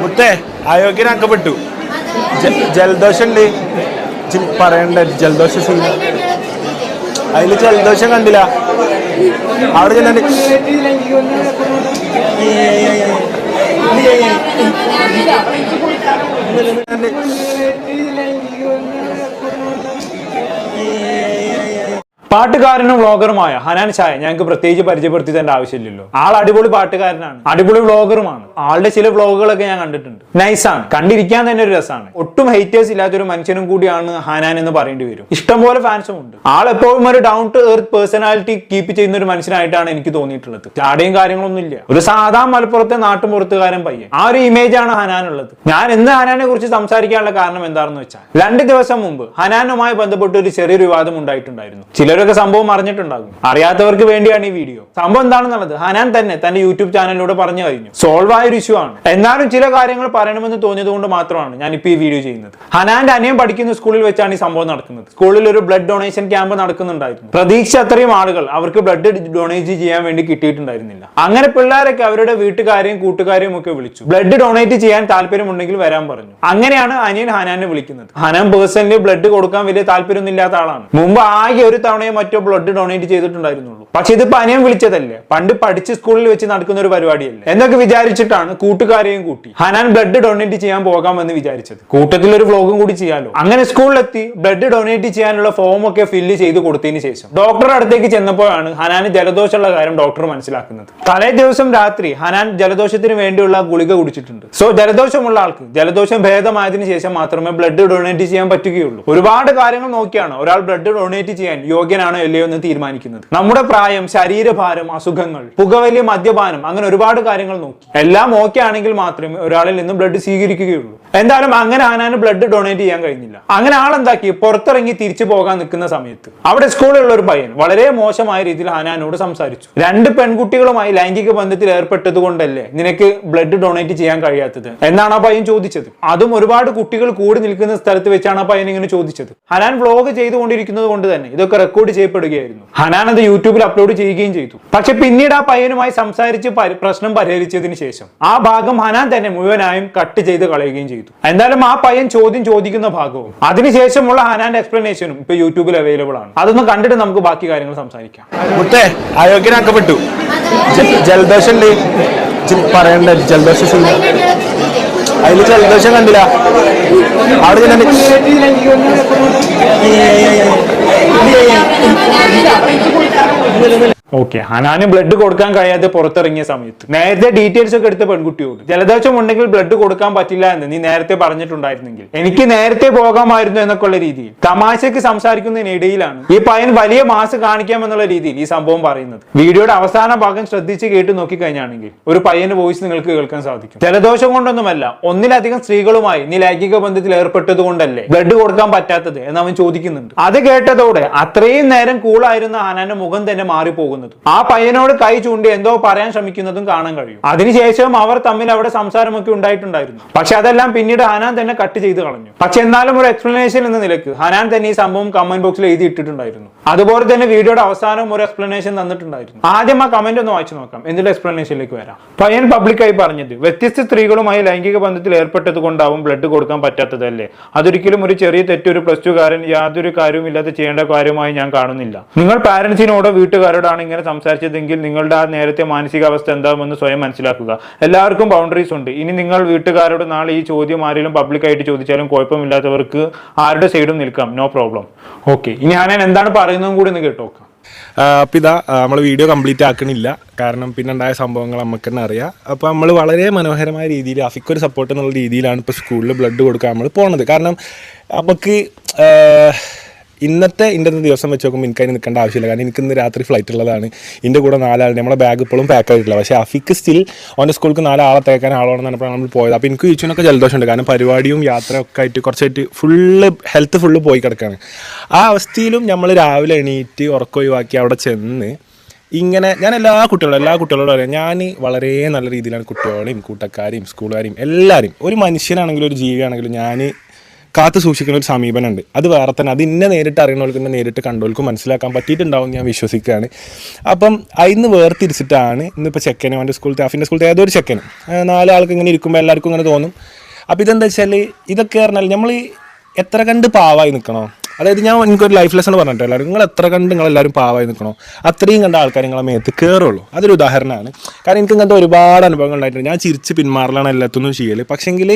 മുത്തേ അയോഗ്യനാക്കപ്പെട്ടു ജലദോഷം ഉണ്ട് പറയണ്ട ജലദോഷ സീന അതിൽ ജലദോഷം കണ്ടില്ല. അവിടെ ചെല്ലണ്ട് പാട്ടുകാരനും വ്ളോഗറുമായ ഹനാൻ ഷായ ഞങ്ങൾക്ക് പ്രത്യേകിച്ച് പരിചയപ്പെടുത്തി തന്റെ ആവശ്യമില്ലല്ലോ. ആൾ അടിപൊളി പാട്ടുകാരനാണ്. അടിപൊളി വ്ളോഗറുമാണ്. ആളുടെ ചില വ്ളോഗുകളൊക്കെ ഞാൻ കണ്ടിട്ടുണ്ട്. നൈസാണ് കണ്ടിരിക്കാൻ തന്നെ ഒരു രസമാണ്. ഒട്ടും ഹെയ്റ്റേഴ്സ് ഇല്ലാത്തൊരു മനുഷ്യനും കൂടിയാണ് ഹനാൻ എന്ന് പറയേണ്ടി വരും. ഇഷ്ടംപോലെ ഫാൻസും ഉണ്ട്. ആൾ എപ്പോഴും ഒരു down to earth personality keep ചെയ്യുന്ന ഒരു മനുഷ്യനായിട്ടാണ് എനിക്ക് തോന്നിയിട്ടുള്ളത്. ചാടയും കാര്യങ്ങളൊന്നും ഇല്ല. ഒരു സാധാ മലപ്പുറത്തെ നാട്ടുപുറത്തുകാരൻ പയ്യൻ. ആ ഒരു ഇമേജ് ആണ് ഹനാൻ ഉള്ളത്. ഞാൻ ഇന്ന് ഹനാനെ കുറിച്ച് സംസാരിക്കാനുള്ള കാരണം എന്താണെന്ന് വെച്ചാൽ രണ്ട് ദിവസം മുമ്പ് ഹനാനുമായി ബന്ധപ്പെട്ട് ഒരു ചെറിയൊരു വിവാദം ഉണ്ടായിട്ടുണ്ടായിരുന്നു. ചിലരൊക്കെ സംഭവം അറിഞ്ഞിട്ടുണ്ടാകും. അറിയാത്തവർക്ക് വേണ്ടിയാണ് ഈ വീഡിയോ. സംഭവം എന്താണെന്നുള്ളത് ഹനാൻ തന്നെ തന്റെ യൂട്യൂബ് ചാനലിലൂടെ പറഞ്ഞു കഴിഞ്ഞു. സോൾവ് ആയ ഒരു ഇഷ്യൂ ആണ്. എന്നാലും ചില കാര്യങ്ങൾ പറയണമെന്ന് തോന്നിയത് കൊണ്ട് മാത്രമാണ് ഞാൻ ഇപ്പോൾ ഈ വീഡിയോ ചെയ്യുന്നത്. ഹനാന്റെ അനിയൻ പഠിക്കുന്ന സ്കൂളിൽ വെച്ചാണ് ഈ സംഭവം നടക്കുന്നത്. സ്കൂളിൽ ഒരു ബ്ലഡ് ഡൊണേഷൻ ക്യാമ്പ് നടക്കുന്നുണ്ടായിരുന്നു. പ്രതീക്ഷ അത്രയും ആളുകൾ അവർക്ക് ബ്ലഡ് ഡൊണേറ്റ് ചെയ്യാൻ വേണ്ടി കിട്ടിയിട്ടുണ്ടായിരുന്നില്ല. അങ്ങനെ പിള്ളേരൊക്കെ അവരുടെ വീട്ടുകാരെയും കൂട്ടുകാരെയും ഒക്കെ വിളിച്ചു. ബ്ലഡ് ഡൊണേറ്റ് ചെയ്യാൻ താല്പര്യമുണ്ടെങ്കിൽ വരാൻ പറഞ്ഞു. അങ്ങനെയാണ് അനിയൻ ഹനാനെ വിളിക്കുന്നത്. ഹനാൻ പേഴ്സണലി ബ്ലഡ് കൊടുക്കാൻ വലിയ താല്പര്യമൊന്നും ഇല്ലാത്ത ആളാണ്. മുമ്പ് ആകെ ഒരു തവണയോ മറ്റോ ബ്ലഡ് ഡൊണേറ്റ് ചെയ്തിട്ടുണ്ടായിരുന്നുള്ളൂ. പക്ഷെ ഇത് പനിയം വിളിച്ചതല്ലേ? പണ്ട് പഠിച്ച് സ്കൂളിൽ വെച്ച് നടക്കുന്ന ഒരു പരിപാടിയല്ലേ? എന്നൊക്കെ വിചാരിച്ചിട്ടാണ് കൂട്ടുകാരെയും കൂട്ടി. ഹനാൻ ബ്ലഡ് ഡൊണേറ്റ് ചെയ്യാൻ പോകാമെന്ന് വിചാരിച്ചത്. കൂട്ടത്തിൽ ഒരു വ്ലോഗും കൂടി ചെയ്യാലോ? അങ്ങനെ സ്കൂളിലെത്തി ബ്ലഡ് ഡൊണേറ്റ് ചെയ്യാനുള്ള ഫോം ഒക്കെ ഫില്ല് ചെയ്ത് കൊടുത്തതിന് ശേഷം ഡോക്ടറുടെ അടുത്തേക്ക് ചെന്നപ്പോഴാണ് ഹനാന് ജലദോഷമുള്ള കാര്യം ഡോക്ടർ മനസ്സിലാക്കുന്നത്. തലേ ദിവസം രാത്രി ഹനാൻ ജലദോഷത്തിന് വേണ്ടിയുള്ള ഗുളിക കുടിച്ചിട്ടുണ്ട്. സോ ജലദോഷമുള്ള ആൾക്ക് ജലദോഷം ഭേദമായതിനു ശേഷം മാത്രമേ ബ്ലഡ് ഡൊണേറ്റ് ചെയ്യാൻ പറ്റുകയുള്ളൂ. ഒരുപാട് കാര്യങ്ങൾ നോക്കിയാണ് ഒരാൾ ബ്ലഡ് ഡൊണേറ്റ് ചെയ്യാൻ യോഗ്യനാണോ അല്ലയോ എന്ന് തീരുമാനിക്കുന്നത്. നമ്മുടെ പ്രായം ശരീരഭാരം അസുഖങ്ങൾ പുകവലി മദ്യപാനം അങ്ങനെ ഒരുപാട് കാര്യങ്ങൾ നോക്കി. എല്ലാം ഓക്കെ ആണെങ്കിൽ മാത്രമേ ഒരാളിൽ നിന്നും ബ്ലഡ് സ്വീകരിക്കുകയുള്ളൂ. എന്തായാലും അങ്ങനെ ആനാന് ബ്ലഡ് ഡൊണേറ്റ് ചെയ്യാൻ കഴിഞ്ഞില്ല. അങ്ങനെ ആളെന്താക്കി? പുറത്തിറങ്ങി തിരിച്ചു പോകാൻ നിൽക്കുന്ന സമയത്ത്. അവിടെ സ്കൂളിലുള്ള ഒരു പയ്യൻ വളരെ മോശമായ രീതിയിൽ ഹനാനോട് സംസാരിച്ചു. രണ്ട് പെൺകുട്ടികളുമായി ലൈംഗിക ബന്ധത്തിൽ ഏർപ്പെട്ടത് കൊണ്ടല്ലേ നിനക്ക് ബ്ലഡ് ഡൊണേറ്റ് ചെയ്യാൻ കഴിയാത്തത്? എന്നാണ് ആ പയ്യൻ ചോദിച്ചത്. അതും ഒരുപാട് കുട്ടികൾ കൂടി നിൽക്കുന്ന സ്ഥലത്ത് വെച്ചാണ് ആ പയ്യൻ ഇങ്ങനെ ചോദിച്ചത്. ഹനാൻ വ്ലോഗ് ചെയ്തുകൊണ്ടിരിക്കുന്നത് കൊണ്ട് തന്നെ ഇതൊക്കെ റെക്കോർഡ് ചെയ്യപ്പെടുകയായിരുന്നു. ഹനാൻ അത് യൂട്യൂബിൽ അപ്ലോഡ് ചെയ്യുകയും ചെയ്തു പക്ഷെ പിന്നീട് ആ പയ്യനുമായി സംസാരിച്ച് പ്രശ്നം പരിഹരിച്ചതിന് ശേഷം ആ ഭാഗം ഹനാൻ തന്നെ മുഴുവനായും കട്ട് ചെയ്ത് കളയുകയും ചെയ്തു എന്തായാലും ആ പയ്യൻ ചോദ്യം ചോദിക്കുന്ന ഭാഗവും അതിനുശേഷമുള്ള ഹനാന്റെ എക്സ്പ്ലനേഷനും ഇപ്പൊ യൂട്യൂബിൽ അവൈലബിൾ ആണ് അതൊന്ന് കണ്ടിട്ട് നമുക്ക് ബാക്കി കാര്യങ്ങൾ സംസാരിക്കാം മുത്തേ അയോഗ്യനാക്കപ്പെട്ടു ജലദോഷം പറയണ്ട കണ്ടില്ല അവിടെ dale, dale. ഓക്കെ ഹനാന് ബ്ലഡ് കൊടുക്കാൻ കഴിയാതെ പുറത്തിറങ്ങിയ സമയത്ത്. നേരത്തെ ഡീറ്റെയിൽസ് ഒക്കെ എടുത്ത പെൺകുട്ടിയോട് ജലദോഷം ഉണ്ടെങ്കിൽ ബ്ലഡ് കൊടുക്കാൻ പറ്റില്ല എന്ന് നീ നേരത്തെ പറഞ്ഞിട്ടുണ്ടായിരുന്നെങ്കിൽ എനിക്ക് നേരത്തെ പോകാമായിരുന്നു എന്നൊക്കെ ഉള്ള രീതിയിൽ തമാശയ്ക്ക് സംസാരിക്കുന്നതിനിടയിലാണ് ഈ പയ്യൻ വലിയ മാസ് കാണിക്കാമെന്നുള്ള രീതിയിൽ ഈ സംഭവം പറയുന്നത്. വീഡിയോയുടെ അവസാന ഭാഗം ശ്രദ്ധിച്ച് കേട്ട് നോക്കിക്കഴിഞ്ഞാണെങ്കിൽ ഒരു പയ്യന്റെ വോയിസ് നിങ്ങൾക്ക് കേൾക്കാൻ സാധിക്കും. ജലദോഷം കൊണ്ടൊന്നുമല്ല ഒന്നിലധികം സ്ത്രീകളുമായി നീ ലൈംഗിക ബന്ധത്തിൽ ഏർപ്പെട്ടത് കൊണ്ടല്ലേ ബ്ലഡ് കൊടുക്കാൻ പറ്റാത്തത്? എന്ന് അവൻ ചോദിക്കുന്നുണ്ട്. അത് കേട്ടതോടെ അത്രയും നേരം കൂളായിരുന്ന ഹനാന്റെ മുഖം തന്നെ മാറിപ്പോകുന്നത് ആ പയ്യനോട് കൈ ചൂണ്ടി എന്തോ പറയാൻ ശ്രമിക്കുന്നതും കാണാൻ കഴിയും. അതിനുശേഷം അവർ തമ്മിൽ അവിടെ സംസാരമൊക്കെ ഉണ്ടായിട്ടുണ്ടായിരുന്നു. പക്ഷെ അതെല്ലാം പിന്നീട് ഹനാൻ തന്നെ കട്ട് ചെയ്ത് കളഞ്ഞു. പക്ഷെ എന്നാലും ഒരു എക്സ്പ്ലനേഷൻ എന്ന നിലയ്ക്ക് ഹനാൻ തന്നെ ഈ സംഭവം കമന്റ് ബോക്സിൽ എഴുതി ഇട്ടിട്ടുണ്ടായിരുന്നു. അതുപോലെ തന്നെ വീഡിയോയുടെ അവസാനം ഒരു എക്സ്പ്ലനേഷൻ തന്നിട്ടുണ്ടായിരുന്നു. ആദ്യം ആ കമന്റ് ഒന്ന് വായിച്ചു നോക്കാം. എന്നിട്ട് എക്സ്പ്ലനേഷനിലേക്ക് വരാം. പയ്യൻ പബ്ലിക്കായി പറഞ്ഞത് വ്യത്യസ്ത സ്ത്രീകളുമായി ലൈംഗിക ബന്ധത്തിൽ ഏർപ്പെട്ടത് കൊണ്ടാവും ബ്ലഡ് കൊടുക്കാൻ പറ്റാത്തതല്ലേ? അതൊരിക്കലും ഒരു ചെറിയ തെറ്റ് ഒരു പ്ലസ് ടു കാരൻ യാതൊരു കാര്യവും ഇല്ലാതെ ചെയ്യേണ്ട കാര്യമായി ഞാൻ കാണുന്നില്ല. നിങ്ങൾ പാരന്റ്സിനോടോ വീട്ടുകാരോടാണ് ഇങ്ങനെ സംസാരിച്ചതെങ്കിൽ നിങ്ങളുടെ ആ നേരത്തെ മാനസികാവസ്ഥ എന്താകുമെന്ന് സ്വയം മനസ്സിലാക്കുക. എല്ലാവർക്കും ബൗണ്ടറീസ് ഉണ്ട്. ഇനി നിങ്ങൾ വീട്ടുകാരോട് നാളെ ഈ ചോദ്യം ആരെങ്കിലും പബ്ലിക്കായിട്ട് ചോദിച്ചാലും കുഴപ്പമില്ലാത്തവർക്ക് ആരുടെ സൈഡും നിൽക്കാം. നോ പ്രോബ്ലം ഓക്കെ ഇനി ഞാൻ എന്താണ് പറയുന്നതും കൂടി ഒന്ന് കേട്ടോക്കാം അപ്പം ഇതാ നമ്മൾ വീഡിയോ കംപ്ലീറ്റ് ആക്കണില്ല. കാരണം പിന്നെ ഉണ്ടായ സംഭവങ്ങൾ നമുക്ക് തന്നെ അറിയാം. അപ്പോൾ നമ്മൾ വളരെ മനോഹരമായ രീതിയിൽ അഫിക്കൊരു സപ്പോർട്ട് എന്നുള്ള രീതിയിലാണ് ഇപ്പോൾ സ്കൂളിൽ ബ്ലഡ് കൊടുക്കാൻ നമ്മൾ പോണത്. കാരണം നമുക്ക് ഇന്നത്തെ ഇന്റെ ദിവസം വെച്ച് നോക്കുമ്പോൾ എനിക്ക് അതിന് നിൽക്കേണ്ട ആവശ്യമില്ല. കാരണം എനിക്ക് ഇന്ന് രാത്രി ഫ്ലൈറ്റ് ഉള്ളതാണ്. എന്റെ കൂടെ നാലാളുണ്ട് നമ്മുടെ ബാഗ് ഇപ്പോഴും പാക്ക് ആയിട്ടില്ല. പക്ഷേ അഫിക്ക് സ്റ്റിൽ ഓന്റെ സ്കൂൾക്ക് നാലാളെ തേക്കാൻ ആളോണെന്നാണ് ഇപ്പോൾ നമ്മൾ പോയത്. അപ്പോൾ എനിക്ക് ചോദിച്ചൊക്കെ ജലദോഷമുണ്ട്. കാരണം പരിപാടിയും യാത്രയൊക്കെ ആയിട്ട് കുറച്ചായിട്ട് ഫുള്ള് ഹെൽത്ത് ഫുള്ള് പോയി കിടക്കുകയാണ് ആ അവസ്ഥയിലും നമ്മൾ രാവിലെ എണീറ്റ് ഉറക്കം ഒഴിവാക്കി അവിടെ ചെന്ന് ഇങ്ങനെ ഞാൻ എല്ലാ കുട്ടികളും എല്ലാ കുട്ടികളോടും പറയാം ഞാൻ വളരെ നല്ല രീതിയിലാണ് കുട്ടികളെയും കൂട്ടക്കാരെയും സ്കൂളുകാരെയും എല്ലാവരും ഒരു മനുഷ്യനാണെങ്കിലും ഒരു ജീവിയാണെങ്കിലും ഞാൻ കാത്തു സൂക്ഷിക്കുന്ന ഒരു സമീപനമുണ്ട്. അത് വേറെ തന്നെ അത് ഇന്നെ നേരിട്ട് അറിയണവർക്ക് തന്നെ നേരിട്ട് കണ്ടവർക്ക് മനസ്സിലാക്കാൻ പറ്റിയിട്ടുണ്ടാവും ഞാൻ വിശ്വസിക്കുകയാണ്. അപ്പം അതിന്ന് വേർതിരിച്ചിട്ടാണ് ഇന്നിപ്പോൾ ചെക്കനും അവന്റെ സ്കൂളത്തെ അഫിന്റെ സ്കൂളത്തെ ഏതൊരു ചെക്കനും നാലാൾക്ക് ഇങ്ങനെ ഇരിക്കുമ്പോൾ എല്ലാവർക്കും ഇങ്ങനെ തോന്നും. അപ്പോൾ ഇതെന്താ വെച്ചാൽ ഇതൊക്കെ പറഞ്ഞാൽ നമ്മൾ എത്ര കണ്ട് പാവായി നിൽക്കണോ അതായത് ഞാൻ എനിക്കൊരു ലൈഫ് ലെസൺ പറഞ്ഞിട്ട് എല്ലാവരും നിങ്ങൾ എത്ര കണ്ട് നിങ്ങൾ എല്ലാവരും പാവായി നിൽക്കണോ അത്രയും കണ്ട ആൾക്കാർ നിങ്ങളെ മേത്ത് കയറുള്ളൂ അതൊരു ഉദാഹരണമാണ്. കാരണം എനിക്ക് ഇങ്ങനത്തെ ഒരുപാട് അനുഭവങ്ങൾ ഉണ്ടായിട്ടുണ്ട്. ഞാൻ ചിരിച്ച് പിന്മാറലാണ് എല്ലാത്തൊന്നും ചെയ്യൽ പക്ഷെങ്കിൽ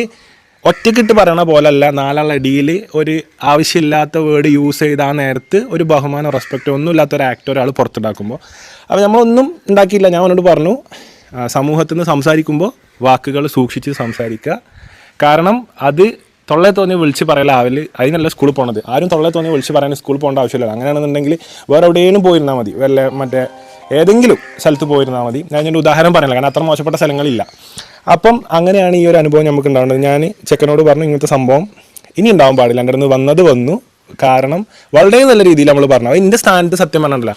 ഒറ്റക്കിട്ട് പറയണ പോലല്ല. നാലാളുടെ ഇടയിൽ ഒരു ആവശ്യമില്ലാത്ത വേർഡ് യൂസ് ചെയ്ത ആ നേരത്ത് ഒരു ബഹുമാനം റെസ്പെക്റ്റോ ഒന്നും ഇല്ലാത്ത ഒരു ആക്ടർ ഒരാൾ പുറത്തുണ്ടാക്കുമ്പോൾ അപ്പോൾ നമ്മളൊന്നും ഉണ്ടാക്കിയില്ല. ഞാൻ അവനോട് പറഞ്ഞു സമൂഹത്തിൽ നിന്ന് സംസാരിക്കുമ്പോൾ വാക്കുകൾ സൂക്ഷിച്ച് സംസാരിക്കുക കാരണം അത് തൊള്ളെ തോന്നി വിളിച്ച് പറയലാവില്ല അതിനല്ല സ്കൂളിൽ പോണത്. ആരും തൊള്ളെ തോന്നി വിളിച്ച് പറയാൻ സ്കൂളിൽ പോകേണ്ട ആവശ്യമില്ല അങ്ങനെയാണെന്നുണ്ടെങ്കിൽ വേറെ എവിടെയും പോയിരുന്നാൽ മതി. വല്ല മറ്റേ ഏതെങ്കിലും സ്ഥലത്ത് പോയിരുന്നാൽ മതി. ഞാൻ ഇതിന്റെ ഉദാഹരണം പറയില്ല കാരണം അത്ര മോശപ്പെട്ട സ്ഥലങ്ങളില്ല. അപ്പം അങ്ങനെയാണ് ഈ ഒരു അനുഭവം നമുക്ക് ഉണ്ടാവുന്നത് ഞാൻ ചെക്കനോട് പറഞ്ഞു ഇങ്ങനത്തെ സംഭവം ഇനി ഉണ്ടാവാൻ പാടില്ല. എന്റെ അടുത്ത് വന്നത് വന്നു. കാരണം വളരെ നല്ല രീതിയിൽ നമ്മൾ പറഞ്ഞു. എന്റെ സ്ഥാനത്ത് സത്യം പറഞ്ഞിട്ടില്ല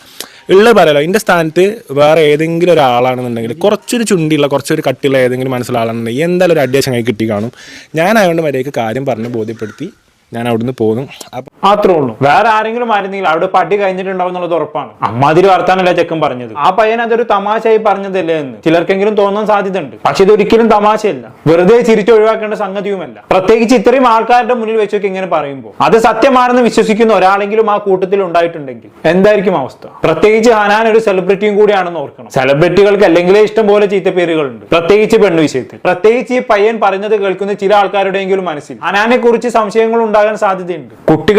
ഉള്ളത് പറയാലോ എന്റെ സ്ഥാനത്ത് വേറെ ഏതെങ്കിലും ഒരാളാണെന്നുണ്ടെങ്കിൽ കുറച്ചൊരു ചുണ്ടിയുള്ള കുറച്ചൊരു കട്ടിയുള്ള ഏതെങ്കിലും മനസ്സിലുള്ള ആളാണെന്നുണ്ടെങ്കിൽ എന്തായാലും ഒരു അഡ്യക്ഷൻ കൈ കിട്ടി കാണും. ഞാൻ അതുകൊണ്ട് മര്യാദയ്ക്ക് കാര്യം പറഞ്ഞ് ബോധ്യപ്പെടുത്തി ഞാൻ അവിടുന്ന് പോന്നു. അപ്പം മാത്രമേ ഉള്ളൂ. വേറെ ആരെങ്കിലും ആയിരുന്നെങ്കിൽ അവിടെ പട്ടി കഴിഞ്ഞിട്ടുണ്ടാവും എന്നുള്ളത് ഉറപ്പാണ്. അമ്മാതിരി വർത്താനല്ല ചെക്കൻ പറഞ്ഞത്. ആ പയ്യൻ അതൊരു തമാശയായി പറഞ്ഞതല്ലേ എന്ന്. ചിലർക്കെങ്കിലും തോന്നാൻ സാധ്യതയുണ്ട്. പക്ഷെ ഇത് ഒരിക്കലും തമാശയല്ല. വെറുതെ ചിരിച്ചു ഒഴിവാക്കേണ്ട സംഗതിയുമല്ല. പ്രത്യേകിച്ച് ഇത്രയും ആൾക്കാരുടെ മുന്നിൽ വെച്ചൊക്കെ ഇങ്ങനെ പറയുമ്പോൾ. അത് സത്യമാണെന്ന് വിശ്വസിക്കുന്ന ഒരാളെങ്കിലും ആ കൂട്ടത്തിൽ ഉണ്ടായിട്ടുണ്ടെങ്കിൽ എന്തായിരിക്കും അവസ്ഥ? പ്രത്യേകിച്ച് ഹനാൻ ഒരു സെലിബ്രിറ്റിയും കൂടിയാണെന്ന് ഓർക്കണം. സെലിബ്രിറ്റികൾക്ക് അല്ലെങ്കിലേ ഇഷ്ടം പോലെ ചീത്തപ്പേരുകളുണ്ട്. പ്രത്യേകിച്ച് പെണ്ണു വിഷയത്തിൽ. പ്രത്യേകിച്ച് ഈ പയ്യൻ പറഞ്ഞത് കേൾക്കുന്ന ചില ആൾക്കാരുടെയെങ്കിലും മനസ്സിൽ. ഹനാനെ കുറിച്ച് സംശയങ്ങൾ ഉണ്ടാകാൻ സാധ്യതയുണ്ട്.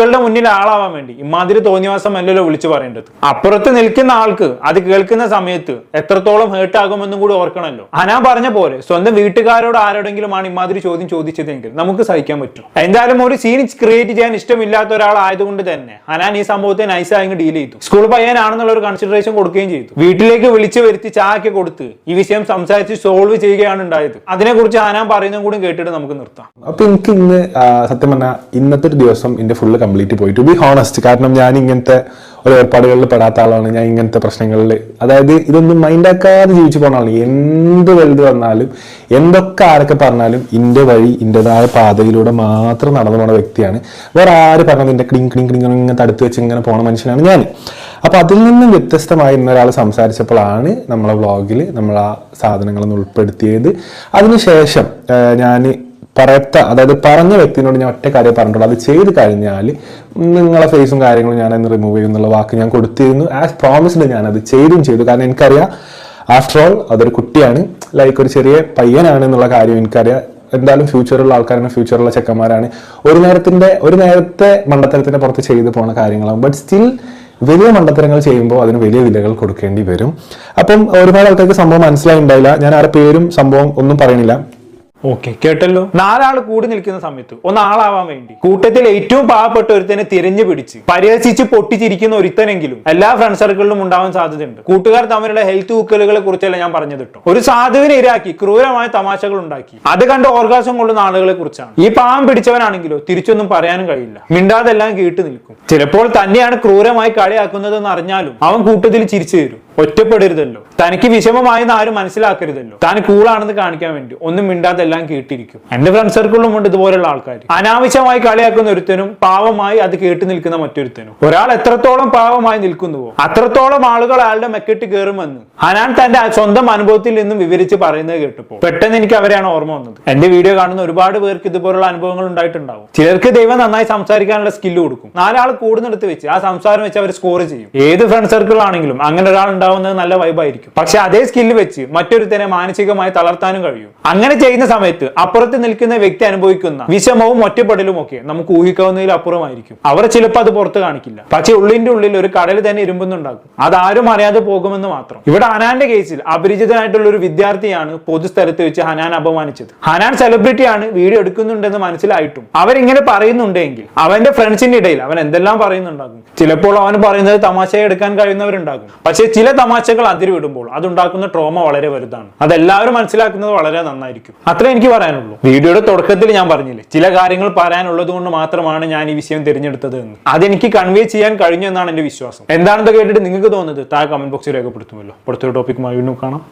കുട്ടികളുടെ മുന്നിൽ ആളാവാൻ വേണ്ടി ഇമാതിരി തോന്നിവാസം അല്ലല്ലോ വിളിച്ചു പറയേണ്ടത്. അപ്പുറത്ത് നിൽക്കുന്ന ആൾക്ക് അത് കേൾക്കുന്ന സമയത്ത് എത്രത്തോളം ഹേർട്ട് ആകുമെന്നും കൂടി ഓർക്കണമല്ലോ. ഹന പറഞ്ഞ പോലെ സ്വന്തം വീട്ടുകാരോട് ആരോടെങ്കിലും ആണ് ഇമാതിരി ചോദ്യം ചോദിച്ചതെങ്കിൽ നമുക്ക് സഹിക്കാൻ പറ്റും. എന്തായാലും ഒരു സീൻ ക്രിയേറ്റ് ചെയ്യാൻ ഇഷ്ടമില്ലാത്ത ഒരാളായതുകൊണ്ട് തന്നെ ഹനാൻ ഈ സംഭവത്തെ നൈസായി ഡീൽ ചെയ്തു. സ്കൂൾ പയ്യനാണെന്നുള്ള ഒരു കൺസിഡറേഷൻ കൊടുക്കുകയും ചെയ്തു. വീട്ടിലേക്ക് വിളിച്ചു വരുത്തി ചായക്ക് കൊടുത്ത് ഈ വിഷയം സംസാരിച്ച് സോൾവ് ചെയ്യുകയാണ് ഉണ്ടായത്. അതിനെക്കുറിച്ച് ഹനാൻ പറയുന്നതും കൂടി കേട്ടിട്ട് നമുക്ക് നിർത്താം. അപ്പൊ എനിക്ക് ഇന്ന് സത്യം പറഞ്ഞാൽ ഇന്നത്തെ ഒരു ദിവസം എന്റെ പോയി. ടു ബി ഹോണസ്റ്റ് കാരണം ഞാൻ ഇങ്ങനത്തെ ഒരു ഏർപ്പാടുകളിൽ പെടാത്ത ആളാണ്. ഞാൻ ഇങ്ങനത്തെ പ്രശ്നങ്ങളിൽ അതായത് ഇതൊന്നും മൈൻഡാക്കാതെ ജീവിച്ചു പോകുന്ന ആളാണ്. എന്ത് വലുത് വന്നാലും എന്തൊക്കെ ആരൊക്കെ പറഞ്ഞാലും ഇന്റെ വഴി ഇന്റെതായ പാതയിലൂടെ മാത്രം നടന്നു പോണ വ്യക്തിയാണ്. വേറെ ആര് പറഞ്ഞത് എന്റെ ക്ലിങ് ക്ലിങ് ക്ലിങ് ഇങ്ങനെ തടുത്ത് വെച്ച് ഇങ്ങനെ പോണ മനുഷ്യനാണ് ഞാൻ അപ്പോൾ അതിൽ നിന്നും വ്യത്യസ്തമായി ഇന്നൊരാൾ സംസാരിച്ചപ്പോഴാണ് നമ്മളെ വ്ളോഗിൽ നമ്മൾ ആ സാധനങ്ങളൊന്ന് ഉൾപ്പെടുത്തിയത്. അതിനുശേഷം ഞാൻ പറയത്ത അതായത് പറഞ്ഞ വ്യക്തിനോട് ഞാൻ ഒറ്റ കാര്യം പറഞ്ഞിട്ടുള്ളൂ. അത് ചെയ്ത് കഴിഞ്ഞാൽ നിങ്ങളെ ഫേസും കാര്യങ്ങളും ഞാൻ അന്ന് റിമൂവ് ചെയ്യുന്നുള്ള വാക്ക് ഞാൻ കൊടുത്തിരുന്നു. ആസ് പ്രോമിസ്ഡ് ഞാൻ അത് ചെയ്തും ചെയ്തു. കാരണം എനിക്കറിയാം ആഫ്റ്റർ ഓൾ അതൊരു കുട്ടിയാണ്. ലൈക്ക് ഒരു ചെറിയ പയ്യനാണ് എന്നുള്ള കാര്യം എനിക്കറിയാം. എന്തായാലും ഫ്യൂച്ചറുള്ള ആൾക്കാരാണ് ഫ്യൂച്ചറുള്ള ചെക്കന്മാരാണ്. ഒരു നേരത്തിന്റെ ഒരു നേരത്തെ മണ്ടത്തരത്തിന്റെ പുറത്ത് ചെയ്തു പോണ കാര്യങ്ങളാണ് ബട്ട് സ്റ്റിൽ വലിയ മണ്ടത്തരങ്ങൾ ചെയ്യുമ്പോൾ അതിന് വലിയ വിലകൾ കൊടുക്കേണ്ടി വരും. അപ്പം ഒരുപാട് ആൾക്കാർക്ക് സംഭവം മനസ്സിലായി ഉണ്ടായില്ല ഞാൻ ആരുടെ പേരും സംഭവം ഒന്നും പറയണില്ല. ഓക്കെ കേട്ടല്ലോ. നാലാൾ കൂടി നിൽക്കുന്ന സമയത്ത് ഒന്നാളാവാൻ വേണ്ടി കൂട്ടത്തിൽ ഏറ്റവും പാവപ്പെട്ട ഒരുത്തനെ തിരഞ്ഞു പിടിച്ച് പരിഹസിച്ച് പൊട്ടിച്ചിരിക്കുന്ന ഒരുത്തനെങ്കിലും എല്ലാ ഫ്രണ്ട് സർക്കിളിലും ഉണ്ടാവാൻ സാധ്യതയുണ്ട്. കൂട്ടുകാർ തമ്മിലുള്ള ഹെൽത്ത് ഊക്കലുകളെ കുറിച്ചല്ല ഞാൻ പറഞ്ഞത് ഒരു സാധുവിനെ ഇരാക്കി ക്രൂരമായ തമാശകൾ ഉണ്ടാക്കി. അത് കണ്ട് ഓർഗാസം കൊള്ളുന്ന ആളുകളെ കുറിച്ചാണ്. ഈ പാവം പിടിച്ചവനാണെങ്കിലോ തിരിച്ചൊന്നും പറയാനും കഴിയില്ല. മിണ്ടാതെല്ലാം കേട്ട് നിൽക്കും. ചിലപ്പോൾ തന്നെയാണ് ക്രൂരമായി കളിയാക്കുന്നതെന്ന് അറിഞ്ഞാലും അവൻ കൂട്ടത്തിൽ ചിരിച്ചു തരും. ഒറ്റപ്പെടരുതല്ലോ. തനിക്ക് വിഷമമായെന്ന് ആരും മനസ്സിലാക്കരുതല്ലോ. താൻ കൂളാണെന്ന് കാണിക്കാൻ വേണ്ടി ഒന്നും മിണ്ടാതെ എല്ലാം കേട്ടിരിക്കും. എന്റെ ഫ്രണ്ട് സർക്കിളിലും ഉണ്ട് ഇതുപോലുള്ള ആൾക്കാർ അനാവശ്യമായി കളിയാക്കുന്ന ഒരുത്തനും പാവമായി അത് കേട്ട് നിൽക്കുന്ന മറ്റൊരുത്തനും. ഒരാൾ എത്രത്തോളം പാവമായി നിൽക്കുന്നുവോ അത്രത്തോളം ആളുകൾ അയാളുടെ മെക്കെട്ട് കയറുമെന്ന് ഹനാൻ തന്റെ സ്വന്തം അനുഭവത്തിൽ നിന്നും വിവരിച്ച് പറയുന്നത് കേട്ടപ്പോൾ പെട്ടെന്ന് എനിക്ക് അവരെയാണ് ഓർമ്മ വന്നത്. എന്റെ വീഡിയോ കാണുന്ന ഒരുപാട് പേർക്ക് ഇതുപോലുള്ള അനുഭവങ്ങൾ ഉണ്ടായിട്ടുണ്ടാവും. ചിലർക്ക് ദൈവം നന്നായി സംസാരിക്കാനുള്ള സ്കില്ല് കൊടുക്കും. നാലാൾ കൂടുന്നിടത്ത് വെച്ച് ആ സംസാരം വെച്ച് അവർ സ്കോർ ചെയ്യും. ഏത് ഫ്രണ്ട് സർക്കിൾ ആണെങ്കിലും അങ്ങനെ ഒരാൾ ഉണ്ടാവുന്നത് നല്ല വൈബായിരിക്കും പക്ഷെ അതേ സ്കില്ല് വെച്ച് മറ്റൊരുത്തനെ മാനസികമായി തളർത്താനും കഴിയും. അങ്ങനെ ചെയ്യുന്ന സമയത്ത് അപ്പുറത്ത് നിൽക്കുന്ന വ്യക്തി അനുഭവിക്കുന്ന വിഷമവും ഒറ്റപ്പെടലും ഒക്കെ നമുക്ക് ഊഹിക്കാവുന്നതിൽ അപ്പുറമായിരിക്കും. അവർ ചിലപ്പോൾ അത് പുറത്ത് കാണിക്കില്ല. പക്ഷെ ഉള്ളിന്റെ ഉള്ളിൽ ഒരു കടൽ തന്നെ ഇരുമ്പുന്നുണ്ടാകും അതാരും അറിയാതെ പോകുമെന്ന് മാത്രം. ഇവിടെ ഹനാന്റെ കേസിൽ അപരിചിതനായിട്ടുള്ള ഒരു വിദ്യാർത്ഥിയാണ് പൊതുസ്ഥലത്ത് വെച്ച് ഹനാൻ അപമാനിച്ചത്. ഹനാൻ സെലിബ്രിറ്റിയാണ് വീഡിയോ എടുക്കുന്നുണ്ടെന്ന് മനസ്സിലായിട്ടും. അവരിങ്ങനെ പറയുന്നുണ്ടെങ്കിൽ അവന്റെ ഫ്രണ്ട്സിന്റെ ഇടയിൽ അവൻ എന്തെല്ലാം പറയുന്നുണ്ടാകും? ചിലപ്പോൾ അവൻ പറയുന്നത് തമാശ എടുക്കാൻ കഴിയുന്നവരുണ്ടാകും. പക്ഷെ ചില തമാശകൾ അതിരുവിടുമ്പോൾ അതുണ്ടാക്കുന്ന ട്രോമ വളരെ വലുതാണ്. അതെല്ലാവരും മനസ്സിലാക്കുന്നത് വളരെ നന്നായിരിക്കും. അത്രേ എനിക്ക് പറയാനുള്ളൂ. വീഡിയോയുടെ തുടക്കത്തിൽ ഞാൻ പറഞ്ഞില്ലേ ചില കാര്യങ്ങൾ പറയാനുള്ളത് കൊണ്ട് മാത്രമാണ് ഞാൻ ഈ വിഷയം തിരഞ്ഞെടുത്തത് എന്ന്. അതെനിക്ക് കൺവേ ചെയ്യാൻ കഴിഞ്ഞു എന്നാണ് എന്റെ വിശ്വാസം. എന്താണെന്ന് കേട്ടിട്ട് നിങ്ങൾക്ക് തോന്നുന്നത് താഴെ കമന്റ് ബോക്സിൽ രേഖപ്പെടുത്തുമല്ലോ. അടുത്തൊരു ടോപ്പിക്കുമായി വീണ്ടും കാണാം.